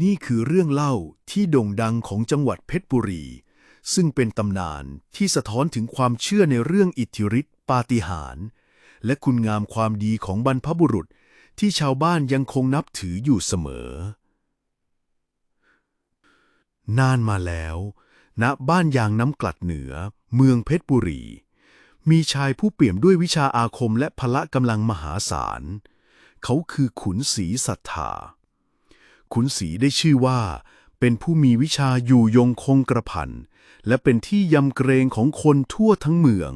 นี่คือเรื่องเล่าที่โด่งดังของจังหวัดเพชรบุรี ซึ่งเป็นตำนานที่สะท้อนถึงความเชื่อในเรื่องอิทธิฤทธิปาฏิหาริย์และคุณงามความดีของบรรพบุรุษที่ชาวบ้านยังคงนับถืออยู่เสมอ นานมาแล้วณบ้านยางน้ำกลัดเหนือ เมืองเพชรบุรี มีชายผู้เปี่ยมด้วยวิชาอาคมและพละกำลังมหาศาล เขาคือขุนศรีศรัทธา ขุนศรีได้ชื่อว่า เป็นผู้มีวิชาอยู่ยงคงกระพัน และเป็นที่ยำเกรงของคนทั่วทั้งเมือง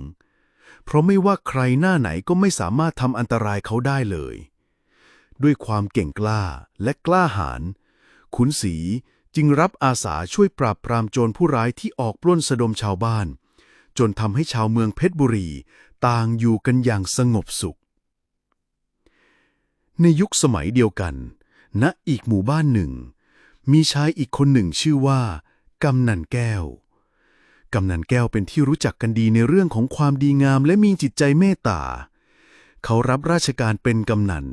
เพราะไม่ว่าใครหน้าไหนก็ไม่สามารถทำอันตรายเขาได้เลย ด้วยความเก่งกล้าและกล้าหาญขุนศรีจึงรับอาสาช่วยปราบปรามโจรผู้ร้ายที่ออกปล้นสะดมชาวบ้าน จนทำให้ชาวเมืองเพชรบุรี ต่างอยู่กันอย่างสงบสุข ในยุคสมัยเดียวกัน ณอีกหมู่บ้านหนึ่ง มีชายอีกคนหนึ่งชื่อว่ากำนันแก้ว กำนันแก้วเป็นที่รู้จักกันดีในเรื่องของความดีงามและมีจิตใจเมตตา เขารับราชการเป็นกำนัน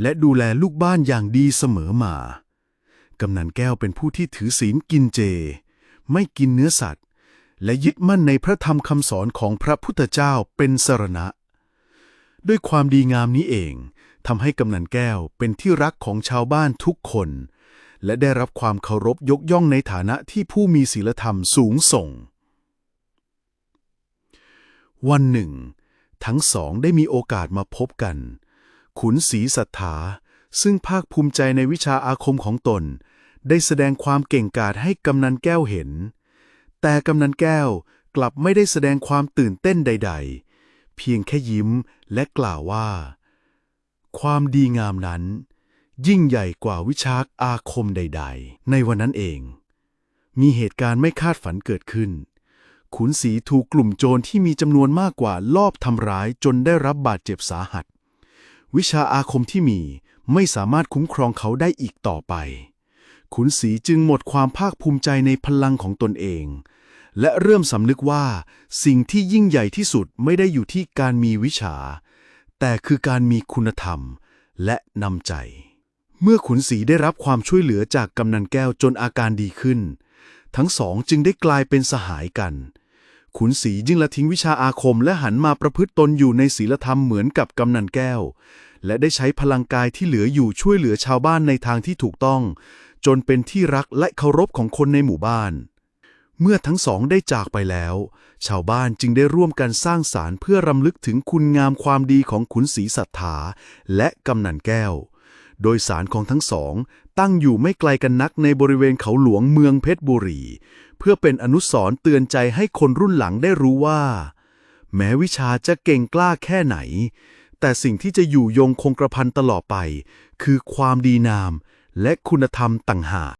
และดูแลลูกบ้านอย่างดีเสมอมา กำนันแก้วเป็นผู้ที่ถือศีลกินเจ ไม่กินเนื้อสัตว์ และยึดมั่นในพระธรรมคำสอนของพระพุทธเจ้าเป็นสรณะ ด้วยความดีงามนี้เอง ทำให้กำนันแก้วเป็นที่รักของชาวบ้านทุกคน และได้รับความเคารพยกย่องในฐานะที่ผู้มีศีลธรรมสูงส่ง วันหนึ่ง ทั้งสองได้มีโอกาสมาพบกัน ขุนศรีศรัทธาซึ่งภาคภูมิใจในวิชาอาคมของตน ได้แสดงความเก่งกาจให้กำนันแก้วเห็น แต่กำนันแก้วกลับไม่ได้แสดงความตื่นเต้นใด ๆ เพียงแค่ยิ้มและกล่าวว่า ความดีงามนั้น ยิ่งใหญ่กว่าวิชาอาคมใด ๆ ในวันนั้นเอง มีเหตุการณ์ไม่คาดฝันเกิดขึ้น ขุนศรีถูกกลุ่มโจรที่มีจำนวนมากกว่าลอบทำร้ายจนได้รับบาดเจ็บสาหัส วิชาอาคมที่มีไม่สามารถคุ้มครองเขาได้อีกต่อไป ขุนศรีจึงหมดความภาคภูมิใจในพลังของตนเอง และเริ่มสำนึกว่าสิ่งที่ยิ่งใหญ่ที่สุดไม่ได้อยู่ที่การมีวิชา แต่คือการมีคุณธรรมและนำใจ เมื่อขุนศรีได้รับความช่วยเหลือจากกำนันแก้วจนอาการดีขึ้น ทั้งสองจึงได้กลายเป็นสหายกัน ขุนศรีจึงละทิ้งวิชาอาคมและหันมาประพฤติตนอยู่ในศีลธรรมเหมือนกับกำนันแก้ว และได้ใช้พลังกายที่เหลืออยู่ช่วยเหลือชาวบ้านในทางที่ถูกต้อง จนเป็นที่รักและเคารพของคนในหมู่บ้าน เมื่อทั้งสองได้จากไปแล้ว ชาวบ้านจึงได้ร่วมกันสร้างศาลเพื่อรำลึกถึงคุณงามความดีของขุนศรีศรัทธาและกำนันแก้ว โดยศาลของทั้งสอง ตั้งอยู่ไม่ไกลกันนักในบริเวณเขาหลวงเมืองเพชรบุรี เพื่อเป็นอนุสรณ์เตือนใจให้คนรุ่นหลังได้รู้ว่า แม้วิชาจะเก่งกล้าแค่ไหน แต่สิ่งที่จะอยู่ยงคงกระพันตลอดไป คือความดีนามและคุณธรรมต่างหาก